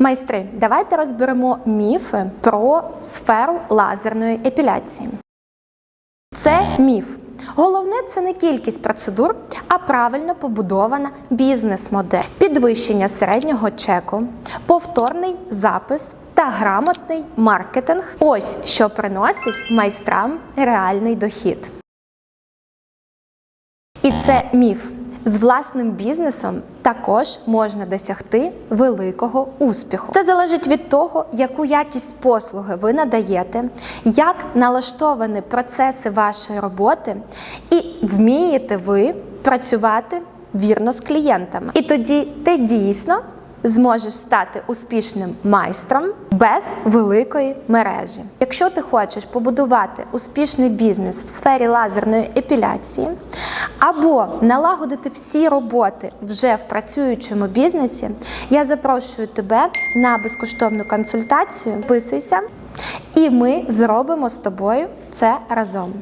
Майстри, давайте розберемо міфи про сферу лазерної епіляції. Це міф. Головне це не кількість процедур, а правильно побудована бізнес-модель, підвищення середнього чеку, повторний запис та грамотний маркетинг. Ось що приносить майстрам реальний дохід. І це міф. З власним бізнесом також можна досягти великого успіху. Це залежить від того, яку якість послуги ви надаєте, як налаштовані процеси вашої роботи, і вмієте ви працювати вірно з клієнтами. І тоді ти дійсно зможеш стати успішним майстром без великої мережі. Якщо ти хочеш побудувати успішний бізнес в сфері лазерної епіляції або налагодити всі роботи вже в працюючому бізнесі, я запрошую тебе на безкоштовну консультацію. Писуйся, і ми зробимо з тобою це разом.